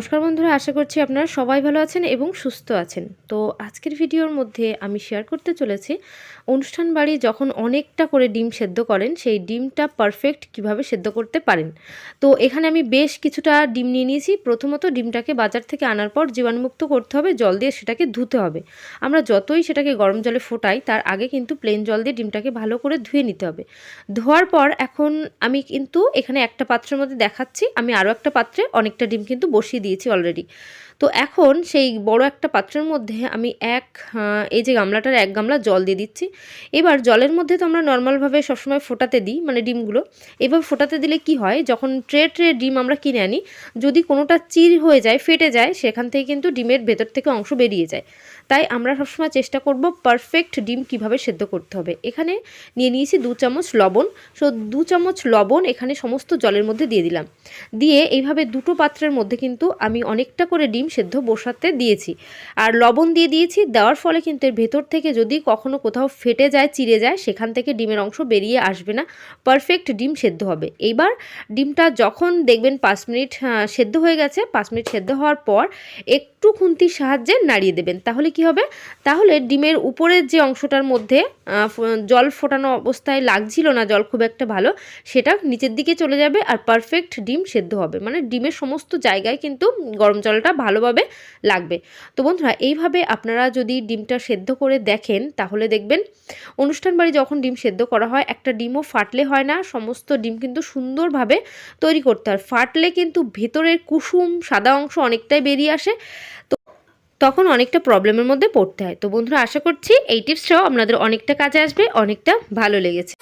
নমস্কার বন্ধুরা, আশা করছি আপনারা সবাই ভালো আছেন এবং সুস্থ আছেন। তো আজকের ভিডিওর মধ্যে আমি শেয়ার করতে চলেছি অনুষ্ঠান বাড়ি যখন অনেকটা করে ডিম সেদ্ধ করেন, সেই ডিমটা পারফেক্ট কীভাবে সেদ্ধ করতে পারেন। তো এখানে আমি বেশ কিছুটা ডিম নিয়ে নিয়েছি। প্রথমত ডিমটাকে বাজার থেকে আনার পর জীবাণুমুক্ত করতে হবে, জল দিয়ে সেটাকে ধুতে হবে। আমরা যতই সেটাকে গরম জলে ফোটাই, তার আগে কিন্তু প্লেন জল দিয়ে ডিমটাকে ভালো করে ধুয়ে নিতে হবে। ধোয়ার পর এখন আমি কিন্তু এখানে একটা পাত্রের মধ্যে দেখাচ্ছি, আমি আরও একটা পাত্রে অনেকটা ডিম কিন্তু বসিয়ে দিয়েছি অলরেডি তো এখন সেই বড় একটা পাত্রের মধ্যে আমি এক এই যে গামলাটার এক গামলা জল দিয়ে দিচ্ছি। এবার জলের মধ্যে তো আমরা নর্মালভাবে সবসময় ফোটাতে দিই মানে ডিমগুলো। এভাবে ফোটাতে দিলে কি হয়, যখন ট্রে ট্রে ডিম আমরা কিনে আনি, যদি কোনোটা চির হয়ে যায়, ফেটে যায়, সেখান থেকে কিন্তু ডিমের ভেতর থেকে অংশ বেরিয়ে যায়। তাই আমরা সবসময় চেষ্টা করব পারফেক্ট ডিম কীভাবে সেদ্ধ করতে হবে। এখানে নিয়ে নিয়েছি দু চামচ লবণ। সো দু চামচ লবণ এখানে সমস্ত জলের মধ্যে দিয়ে দিলাম। দিয়ে এইভাবে দুটো পাত্রের মধ্যে কিন্তু আমি অনেকটা করে ডিম সেদ্ধ বসাতে দিয়েছি। আর লবণ দিয়ে দিয়েছি, দেওয়ার ফলে কিন্তু এর ভেতর থেকে যদি কখনো কোথাও ফেটে যায়, চিড়ে যায়, সেখান থেকে ডিমের অংশ বেরিয়ে আসবে না। পারফেক্ট ডিম সেদ্ধ হবে। এইবার ডিমটা যখন দেখবেন পাঁচ মিনিট সেদ্ধ হয়ে গেছে, পাঁচ মিনিট সেদ্ধ হওয়ার পর একটু খুন্তির সাহায্যে নাড়িয়ে দেবেন। তাহলে কি হবে? তাহলে ডিমের উপরের যে অংশটার মধ্যে জল ফোটানো অবস্থায় লাগছিল না, জল খুব একটা ভালো, সেটা নিচের দিকে চলে যাবে আর পারফেক্ট ডিম সেদ্ধ হবে। মানে ডিমের সমস্ত জায়গায় কিন্তু গরম জলটা ভালোভাবে লাগবে। তো বন্ধুরা, এইভাবে আপনারা যদি ডিমটা সেদ্ধ করে দেখেন, তাহলে দেখবেন অনুষ্ঠান বাড়ি যখন ডিম সেদ্ধ করা হয়, একটা ডিমও ফাটলে হয় না, সমস্ত ডিম কিন্তু সুন্দরভাবে তৈরি করতে হয়। ফাটলে কিন্তু ভেতরের কুসুম সাদা অংশ অনেকটাই বেরিয়ে আসে তখন অনেকটা প্রবলেমের মধ্যে পড়তে হয়। তো বন্ধুরা, আশা করছি এই টিপসটাও আপনাদের অনেকটা কাজে আসবে, অনেকটা ভালো লেগেছে।